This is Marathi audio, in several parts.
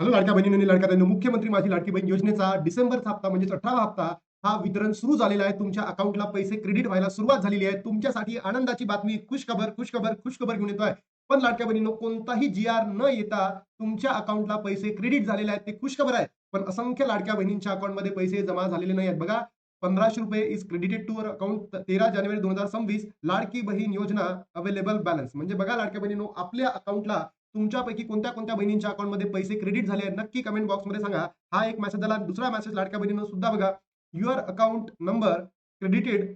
हॅलो लाडक्या बहिणींनी लाडक्या बहिणी मुख्यमंत्री माझी लाडकी बहीण योजनेचा डिसेंबरचा हप्ता म्हणजे अठरावा हप्ता हा वितरण सुरू झालेला आहे. तुमच्या अकाउंटला पैसे क्रेडिट व्हायला सुरुवात झालेली आहे. तुमच्यासाठी आनंदाची बातमी खुश खबर खुश खबर खुश खबर घेऊन येतोय. पण लाडक्या बहिणींनो कोणताही जी आर न येता तुमच्या अकाउंटला पैसे क्रेडिट झालेले आहेत ते खुश खबर आहे. पण असंख्य लाडक्या बहिणींच्या अकाउंटमध्ये पैसे जमा झालेले नाही आहेत. बघा पंधराशे रुपये इज क्रेडिटेड टू अकाउंट तेरा जानेवारी दोन हजार सव्वीस लाडकी बहीण योजना अवेलेबल बॅलन्स म्हणजे बघा लाडक्या बहिणीनो आपल्या अकाउंटला तुमच्यापैकी कोणत्या कोणत्या बहिणींच्या अकाउंटमध्ये पैसे क्रेडिट झाले आहेत नक्की कमेंट बॉक्समध्ये सांगा. हा एक मेसेज आला. दुसरा मेसेज लाडक्या बहिणीनं सुद्धा बघा. Your account number credited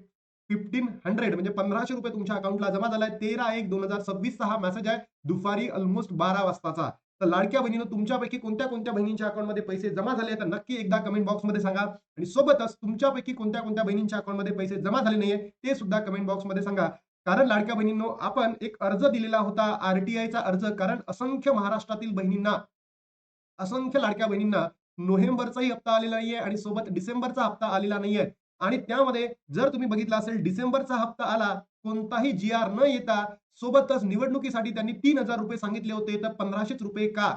fifteen hundred म्हणजे पंधराशे रुपये तुमच्या अकाउंटला जमा झालाय. तेरा एक दोन हजार सव्वीसचा हा मेसेज आहे. दुपारी ऑलमोस्ट बारा वाजताचा. तर लाडक्या बहिणीनं तुमच्यापैकी कोणत्या कोणत्या बहिणींच्या अकाउंटमध्ये पैसे जमा झाले तर नक्की एकदा कमेंट बॉक्समध्ये सांगा. आणि सोबतच तुमच्यापैकी कोणत्या कोणत्या बहिणींच्या अकाउंटमध्ये पैसे जमा झाले नाहीये ते सुद्धा कमेंट बॉक्समध्ये सांगा. कारण लाडक्या बहिणींनो आपण एक अर्ज दिलेला होता आरटीआयचा अर्ज कारण असंख्य महाराष्ट्रातील बहिणींना असंख्य लाडक्या बहिणींना नोव्हेंबरचाही हप्ता आलेला नाहीये आणि सोबत डिसेंबरचा हप्ता आलेला नाहीये. आणि त्यामध्ये जर तुम्ही बघितलं असेल डिसेंबरचा हप्ता आला कोणताही जी आर न येता सोबतच निवडणुकीसाठी त्यांनी तीन हजार रुपये सांगितले होते तर पंधराशेच रुपये का?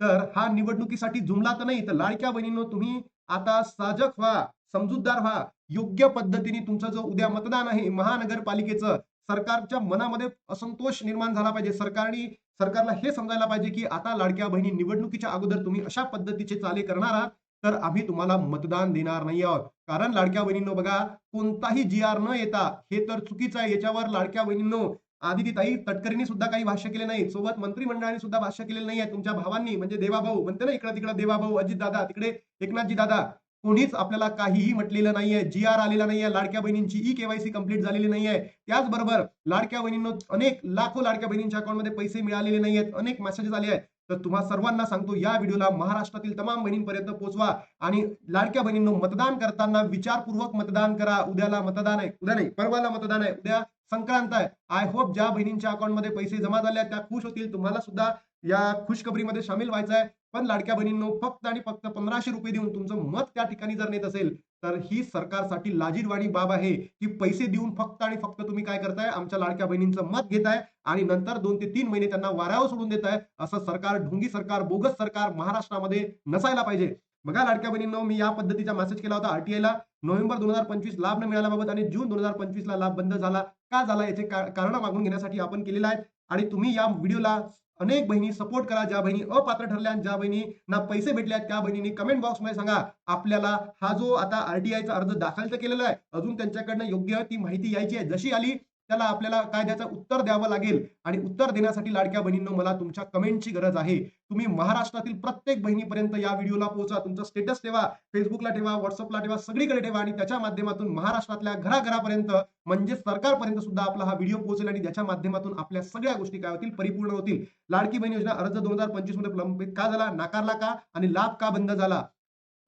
तर हा निवडणुकीसाठी जुमला तर नाही तर लाडक्या बहिणींनो तुम्ही आता साजक व्हा समजूतदार व्हा योग्य पद्धतीने तुमचं जो उद्या मतदान आहे महानगरपालिकेचं सरकारच्या मनामध्ये असंतोष निर्माण झाला पाहिजे. सरकारने सरकारला हे समजायला पाहिजे की आता लाडक्या बहिणी निवडणुकीच्या अगोदर तुम्ही अशा पद्धतीचे चाले करणार आहात तर आम्ही तुम्हाला मतदान देणार नाही आहोत. कारण लाडक्या बहिणींनो बघा कोणताही जी आर न येता हे तर चुकीचं आहे. याच्यावर लाडक्या बहिणींनो आदिती ताई तटकरींनी सुद्धा काही भाष्य केले नाही. सोबत मंत्रिमंडळाने सुद्धा भाष्य केलेलं नाही आहे. तुमच्या भावांनी म्हणजे देवाभाऊ म्हणते ना इकडे तिकडे देवाभाऊ अजित दादा तिकडे एकनाथजी दादा कोणीच आपल्याला काहीही म्हटलेलं नाहीये जी आर आलेला नाहीये लाडक्या बहिणींची ई केवायसी कंप्लीट झालेली नाहीये. त्याचबरोबर लाडक्या बहिणींना अनेक लाखो लाडक्या बहिणींच्या अकाउंटमध्ये पैसे मिळालेले नाहीयेत अनेक मेसेजेस आले आहेत. तर तुम्हा सर्वांना सांगतो या व्हिडिओला महाराष्ट्रातील तमाम बहिणींपर्यंत पोहोचवा आणि लाडक्या बहिणींनो मतदान करताना विचारपूर्वक मतदान करा. उद्याला मतदान आहे उद्या नाही परवाला मतदान आहे उद्या संक्रांत आहे. आय होप ज्या बहिणींच्या अकाउंटमध्ये पैसे जमा झाले आहेत त्या खुश होतील. तुम्हाला सुद्धा या खुशखबरीमध्ये सामील व्हायचं आहे पण लाडक्या बहिणींनो फक्त आणि फक्त पंधराशे रुपये देऊन तुमचं मत त्या ठिकाणी जर नेत असेल तर ही सरकारसाठी लाजीरवाणी बाब आहे की पैसे देऊन फक्त आणि फक्त तुम्ही काय करताय? आमच्या लाडक्या बहिणींचं मत घेताय आणि नंतर दोन ते तीन महिने त्यांना वाऱ्यावर सोडून देताय असं सरकार ढोंगी सरकार बोगस सरकार महाराष्ट्रामध्ये नसायला पाहिजे. बघा लाडक्या बहिणींनो मी या पद्धतीचा मेसेज केला होता आरटीआयला नोव्हेंबर दोन हजार पंचवीस लाभ न मिळाल्याबाबत आणि जून दोन हजार पंचवीसला लाभ बंद झाला. का झाला याचे कारण मागून घेण्यासाठी आपण केलेला आहे. आणि तुम्ही या व्हिडिओला अनेक बहिणी सपोर्ट करा. ज्या बहिणी अपात्र ठरल्या ज्या बहिणी ना पैसे भेटले त्या बहिणींनी कमेंट बॉक्समध्ये सांगा आपल्याला हा जो आता आरटीआयचा अर्ज दाखल तर केलेला आहे. अजून त्यांच्याकडनं योग्य ती माहिती यायची आहे. जशी आली त्याला आपल्याला कायद्याचं उत्तर द्यावं लागेल. आणि उत्तर देण्यासाठी लाडक्या बहिणींनो मला तुमच्या कमेंटची गरज आहे. तुम्ही महाराष्ट्रातील प्रत्येक बहिणीपर्यंत या व्हिडिओला पोहोचा. तुमचं स्टेटस ठेवा फेसबुकला ठेवा व्हॉट्सअपला ठेवा सगळीकडे ठेवा. आणि त्याच्या माध्यमातून महाराष्ट्रातल्या घराघरापर्यंत म्हणजे सरकारपर्यंत सुद्धा आपला हा व्हिडिओ पोहोचेल आणि त्याच्या माध्यमातून आपल्या सगळ्या गोष्टी काय होतील? परिपूर्ण होतील. लाडकी बहीण योजना अर्ज दोन हजार पंचवीसमध्ये प्रलंबित का झाला? नाकारला का? आणि लाभ का बंद झाला?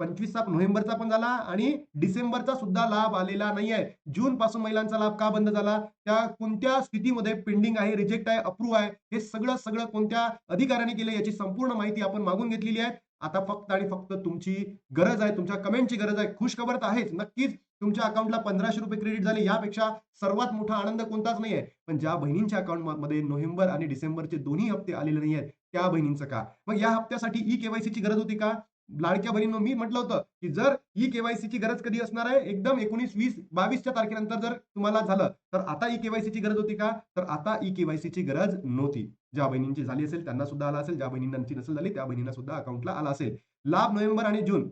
पंचवीसचा नोव्हेंबरचा पण झाला आणि डिसेंबरचा सुद्धा लाभ आलेला नाही आहे जून पासून महिलांचा लाभ का बंद झाला? त्या कोणत्या स्थितीमध्ये पेंडिंग आहे रिजेक्ट आहे अप्रूव्ह आहे? हे सगळं सगळं कोणत्या अधिकाऱ्याने केलं याची संपूर्ण माहिती आपण मागून घेतलेली आहे. आता फक्त आणि फक्त तुमची गरज आहे तुमच्या कमेंटची गरज आहे. खुश खबर तर आहेच. नक्कीच तुमच्या अकाउंटला पंधराशे रुपये क्रेडिट झाले यापेक्षा सर्वात मोठा आनंद कोणताच नाही आहे पण ज्या बहिणींच्या अकाउंटमध्ये नोव्हेंबर आणि डिसेंबरचे दोन्ही हप्ते आलेले नाही आहेत त्या बहिणींचं का? मग या हप्त्यासाठी ई केवायसीची गरज होती का? लाडक्या बहिणींनो मी म्हटलं होतं की जर ई केवायसीची गरज कधी असणार आहे? एकदम एकोणीस वीस बावीसच्या तारखेनंतर जर तुम्हाला झालं तर आता ई केवायसीची गरज होती का? तर आता ई केवायसीची गरज नव्हती. ज्या बहिणींची झाली असेल त्यांना सुद्धा आला असेल. ज्या बहिणींची नसेल झाली त्या बहिणींना सुद्धा अकाउंटला आला असेल. लाभ नोव्हेंबर आणि जून.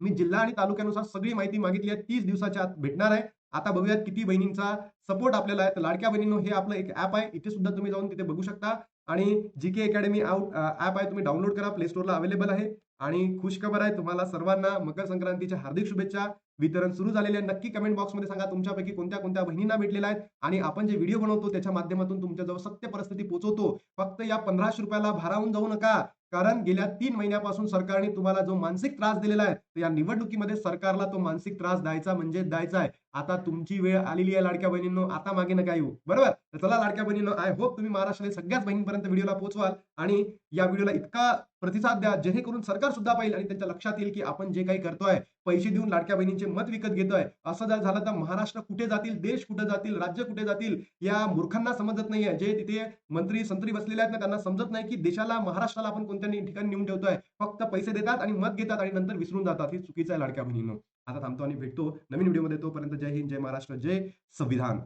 मी जिल्हा आणि तालुक्यानुसार सगळी माहिती मागितली आहे. तीस दिवसाच्या आत भेटणार आहे. आता बघूयात किती बहिणींचा सपोर्ट आपल्याला आहे. तर लाडक्या बहिणींनो हे आपलं एक ऍप आहे. इथे सुद्धा तुम्ही जाऊन तिथे बघू शकता. आणि G K academy out app आहे तुम्ही डाउनलोड करा प्ले स्टोरला अवेलेबल आहे. आणि खुशखबर आहे तुम्हाला सर्वांना मकर संक्रांतीच्या हार्दिक शुभेच्छा. वितरण सुरू झालेले आहे. नक्की कमेंट बॉक्समध्ये सांगा तुमच्यापैकी कोणत्या कोणत्या बहिणींना भेटलेल्या आहेत. आणि आपण जे व्हिडिओ बनवतो त्याच्या माध्यमातून तुमच्याजवळ सत्य परिस्थिती पोहोचवतो फक्त या पंधराशे रुपयाला भारावून जाऊ नका. कारण गेल्या तीन महिन्यापासून सरकारने तुम्हाला जो मानसिक त्रास दिलेला आहे तर या निवडणुकीमध्ये सरकारला तो मानसिक त्रास द्यायचा म्हणजे द्यायचा आहे. आता तुमची वेळ आलेली आहे लाडक्या बहिणींनो. आता मागे नका येऊ. बरोबर? तर चला लाडक्या बहिणींनो आय होप तुम्ही महाराष्ट्रातील सगळ्याच बहिणींपर्यंत व्हिडिओला पोहोचवाल आणि या व्हिडिओला इतका प्रतिसाद द्या जेणेकरून सरकार सुद्धा पाहिजे आणि त्यांच्या लक्षात येईल की आपण जे काही करतोय पैसे देऊन लाडक्या बहिणींचे मत विकत घेतोय. असं जर झालं तर महाराष्ट्र कुठे जातील? देश कुठे जातील? राज्य कुठे जातील? या मूर्खांना समजत नाहीये. जे तिथे मंत्री संत्री बसलेले आहेत ना त्यांना समजत नाही की देशाला महाराष्ट्राला आपण कोणत्या ठिकाणी नेऊन ठेवतोय. फक्त पैसे देतात आणि मत घेतात आणि नंतर विसरून जातात. हे चुकीचं आहे लाडक्या बहिणींनो. आता थांबतो आणि भेटतो नवीन व्हिडिओमध्ये तोपर्यंत जय हिंद जय महाराष्ट्र जय संविधान.